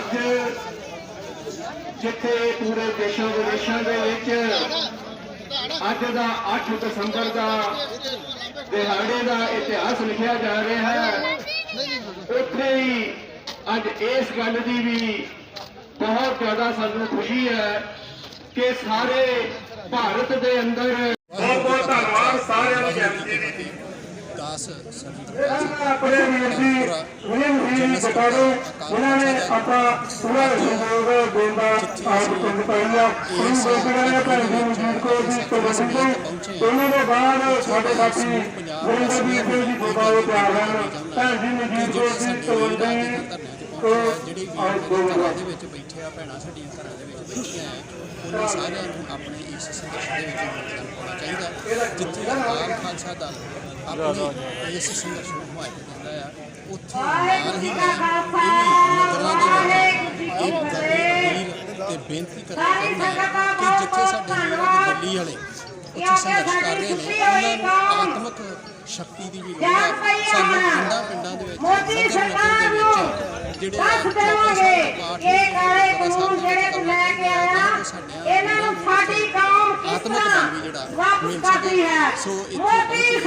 ਅੱਜ ਜਿੱਥੇ ਪੂਰੇ ਦੇਸ਼ਾਂ ਵਿਦੇਸ਼ਾਂ ਦੇ ਵਿੱਚ ਅੱਜ ਦਾ 8 ਦਸੰਬਰ ਦਾ ਦਿਹਾੜੇ ਦਾ ਇਤਿਹਾਸ ਲਿਖਿਆ ਜਾ ਰਿਹਾ ਹੈ। ਉੱਥੇ ਹੀ ਅੱਜ ਇਸ ਗੱਲ ਦੀ ਵੀ ਬਹੁਤ ਜ਼ਿਆਦਾ ਸਾਨੂੰ ਖੁਸ਼ੀ ਹੈ ਕਿ ਸਾਰੇ ਭਾਰਤ ਦੇ ਅੰਦਰ ਬਹੁਤ ਬਹੁਤ ਧੰਨਵਾਦ ਸਾਰਿਆਂ ਨੂੰ ਜੈਮਜੀ ਦੀ। 10 ਸਰੰਦਰ ਆਪਣੇ ਵੀਰ ਜੀ ਸੁਨੀਲ ਜੀ ਬਤਾ ਦਿਓ ਉਹਨਾਂ ਨੇ ਆਪਣਾ ਪੂਰਾ ਸਹਿਯੋਗ ਦੇਣ ਦਾ ਆਪ ਪਿੰਡ ਪਾਈਆ ਉਹਨਾਂ ਬੇਟੀਆਂ ਨੇ ਭੈਣ ਜੀ ਮਨਜੀਤ ਕੌਰ ਜੀ ਤੋਂ ਉਹਨਾਂ ਦੇ ਬਾਅਦ ਸਾਡੇ ਸਾਥੀ ਗੁਰਿੰਦਰ ਜੀ ਸਿੰਘ ਜੀ ਬੋਬਾਓ ਤਿਆਰ ਹਨ ਭੈਣ ਜੀ ਮਨਜੀਤ ਕੌਰ ਜੀ ਤੋਂ ਜਿਹੜੇ ਵੀ ਦੋ ਘਰਾਂ ਦੇ ਵਿੱਚ ਬੈਠੇ ਆ ਭੈਣਾਂ ਸਾਡੀਆਂ ਘਰਾਂ ਦੇ ਵਿੱਚ ਬੈਠੀਆਂ ਉਹਨਾਂ ਸਾਰਿਆਂ ਨੂੰ ਆਪਣੇ ਇਸ ਸੰਘਰਸ਼ ਦੇ ਵਿੱਚ ਯੋਗਦਾਨ ਪਾਉਣਾ ਚਾਹੀਦਾ। ਜਿੱਥੇ ਅਕਾਲ ਖਾਲਸਾ ਦਲ ਆਪਣੀ ਇਸ ਸੰਘਰਸ਼ ਨੂੰ ਹਮਾਇਤ ਦਿੰਦਾ ਆ ਉੱਥੇ ਨਾਲ ਹੀ ਮੈਂ ਨਗਰਾਂ ਦੇ ਵਿੱਚ ਇੱਕ ਗੱਲ ਤੇ ਬੇਨਤੀ ਕਰਨਾ ਚਾਹੁੰਦਾ ਹਾਂ ਕਿ ਜਿੱਥੇ ਸਾਡੇ ਦੇ ਦਿੱਲੀ ਵਾਲੇ ਉੱਥੇ ਸੰਘਰਸ਼ ਕਰ ਰਹੇ ਨੇ ਉਹਨਾਂ ਨੂੰ ਆਤਮਿਕ ਸ਼ਕਤੀ ਦੀ ਵੀ ਲੋੜ ਹੈ। ਸਾਨੂੰ ਪਿੰਡਾਂ ਪਿੰਡਾਂ ਦੇ ਵਿੱਚ ਮੋਦੀ ਨਗਰ ਦੇ ਨੂੰ ਵਿੱਚ ਜਿਹੜੇ ਦੱਸ ਚੌਥੇ ਦੇਵਾਂਗੇ। ਪਾਠ ਇਹ ਕਾਲੇ ਗੁਰਦੁਆਰਾ ਸਾਹਿਬ ਕਾਨੂੰਨ ਦੇ ਜਿਹੜੇ ਲੈ ਕੇ ਆਇਆ ਚਾਹੀਦਾ ਇਹਨਾਂ ਨੂੰ ਸਾਡੀ ਕੌਮ ਕਿਸ ਆਤਮਿਕ ਤਰ੍ਹਾਂ ਬਲ ਵੀ ਜਿਹੜਾ ਵਾਪਸ ਕਰਦੀ ਸਕੇ ਹੈ ਮੋਦੀ